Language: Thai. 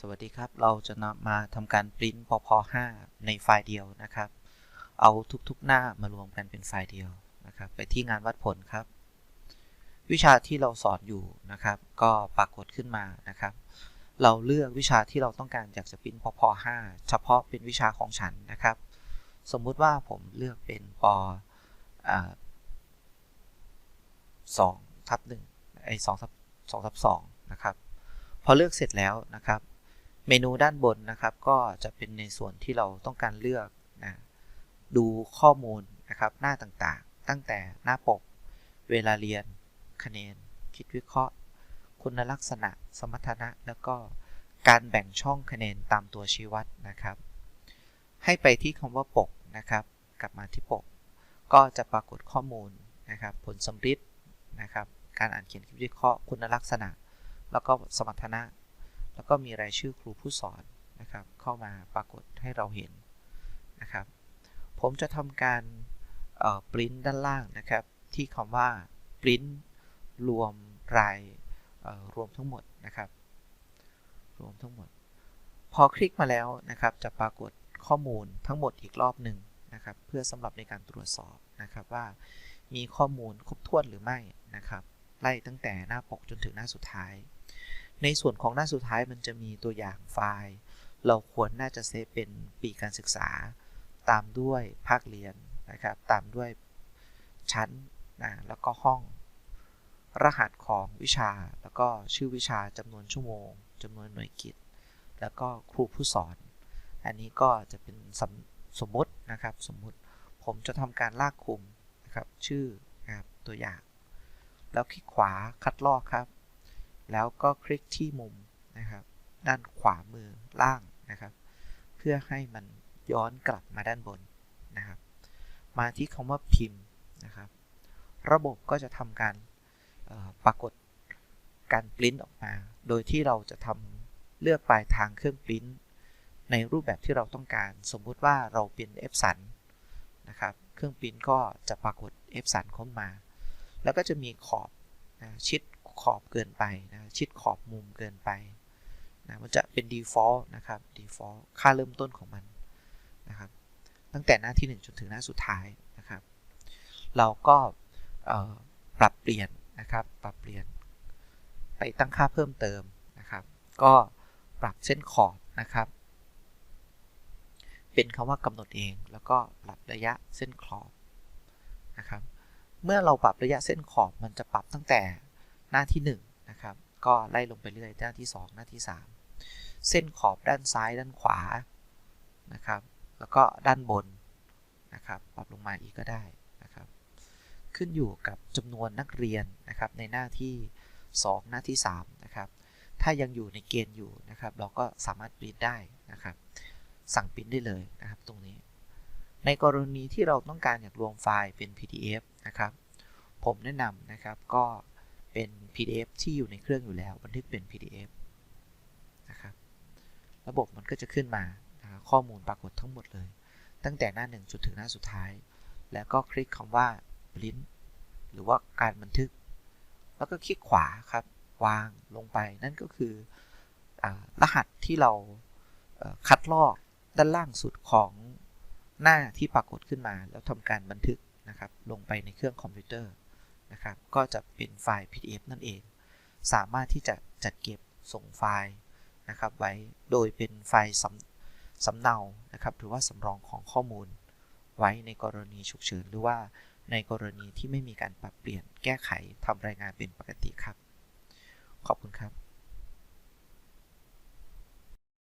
สวัสดีครับ เราจะนำมาทำการปริ้นปพ5ในไฟล์เดียวนะครับ เอาทุกๆหน้ามารวมกันเป็นไฟล์เดียวนะครับ ไปที่งานวัดผลครับ วิชาที่เราสอนอยู่นะครับ ก็ปรากฏขึ้นมานะครับ เราเลือกวิชาที่เราต้องการอยากจะปริ้นปพ5เฉพาะเป็นวิชาของฉันนะครับ สมมุติว่าผมเลือกเป็นปสองทับหนึ่งไอสองทับสองทับสองนะครับ พอเลือกเสร็จแล้วนะครับ เมนูด้านบนนะครับ ก็จะเป็นในส่วนที่เราต้องการเลือกนะดูข้อมูลนะครับ หน้าต่างๆ ตั้งแต่หน้าปก เวลาเรียน คะแนน คิดวิเคราะห์ คุณลักษณะ สมรรถนะ แล้วก็การแบ่งช่องคะแนนตามตัวชี้วัดนะครับ ให้ไปที่คำว่าปกนะครับ กลับมาที่ปก ก็จะปรากฏข้อมูลนะครับ ผลสำริดนะครับ การอ่านเขียนคิดวิเคราะห์ คุณลักษณะ แล้วก็สมรรถนะ แล้วก็มีรายชื่อครูผู้สอนนะครับเข้ามาปรากฏให้เราเห็นนะครับ ผมจะทำการปริ้นด้านล่างนะครับ ที่คำว่าปริ้นรวมรายรวมทั้งหมดนะครับ รวมทั้งหมด พอคลิกมาแล้วนะครับ จะปรากฏข้อมูลทั้งหมดอีกรอบหนึ่งนะครับ เพื่อสำหรับในการตรวจสอบนะครับว่ามีข้อมูลครบถ้วนหรือไม่นะครับ ไล่ตั้งแต่หน้าปกจนถึงหน้าสุดท้าย ในส่วนของหน้าสุดท้ายมันจะมีตัวอย่างไฟล์ เราควรน่าจะเซฟเป็นปีการศึกษา ตามด้วยภาคเรียนนะครับ ตามด้วยชั้นนะแล้วก็ห้อง รหัสของวิชา แล้วก็ชื่อวิชาจำนวนชั่วโมงจำนวนหน่วยกิจ แล้วก็ครูผู้สอน อันนี้ก็จะเป็นสมสมมตินะครับสมมติผมจะทำการลากคุมนะครับชื่อนะครับตัวอย่าง แล้วคลิกขวาคัดลอกครับ แล้วก็คลิกที่มุมนะครับ ด้านขวามือล่างนะครับ เพื่อให้มันย้อนกลับมาด้านบนนะครับ มาที่คำว่าพิมพ์นะครับ ระบบก็จะทำการปรากฏการปริ้นออกมา โดยที่เราจะทำเลือกปลายทางเครื่องปริ้นในรูปแบบที่เราต้องการ สมมุติว่าเราเป็น F สันนะครับ เครื่องปริ้นก็จะปรากฏ F สันเข้ามา แล้วก็จะมีขอบนะชิด ขอบเกินไปนะชิดขอบมุมเกินไปนะมันจะเป็น default นะครับ default ค่าเริ่มต้นของมันนะครับ ตั้งแต่หน้าที่ 1 จนถึงหน้าสุดท้ายนะครับ เราก็ปรับเปลี่ยนนะครับ ปรับเปลี่ยน ไปตั้งค่าเพิ่มเติมนะครับ ก็ปรับเส้นขอบนะครับ เป็นคำว่ากำหนดเอง แล้วก็ปรับระยะเส้นขอบนะครับ เมื่อเราปรับระยะเส้นขอบมันจะปรับตั้งแต่ หน้าที่1นะครับก็ไล่ลงไปเรื่อยหน้าที่ 2 หน้าที่ 3 เส้นขอบด้านซ้ายด้านขวานะครับ แล้วก็ด้านบนนะครับปรับลงมาอีกก็ได้นะครับ ขึ้นอยู่กับจำนวนนักเรียนนะครับในหน้าที่ 2 หน้าที่3นะครับถ้ายังอยู่ในเกณฑ์อยู่นะครับ เราก็สามารถปริ้นได้นะครับ สั่งปริ้นได้เลยนะครับตรงนี้ ในกรณีที่เราต้องการอยากรวมไฟล์เป็น PDF นะครับ ผมแนะนำนะครับก็ เป็น PDF ที่อยู่ในเครื่องอยู่แล้ว บันทึกเป็น PDF นะครับระบบมันก็จะขึ้นมานะข้อมูลปรากฏทั้งหมดเลย ตั้งแต่หน้า1จนถึงหน้าสุดท้าย แล้วก็คลิกคำว่า print หรือว่าการบันทึก แล้วก็คลิกขวาครับ วางลงไป นั่นก็คืออรหัสที่เราคัดลอกด้านล่างสุดของหน้าที่ปรากฏขึ้นมา แล้วทำการบันทึกนะครับ ลงไปในเครื่องคอมพิวเตอร์ นะครับ ก็จะเป็นไฟล์ PDF นั่นเอง สามารถที่จะจัดเก็บส่งไฟล์นะครับไว้โดยเป็นไฟล์สำสำเนานะครับหรือว่าสำรองของข้อมูล ไว้ในกรณีฉุกเฉินหรือว่าในกรณีที่ไม่มีการปรับเปลี่ยนแก้ไขทำรายงานเป็นปกติครับ ขอบคุณครับ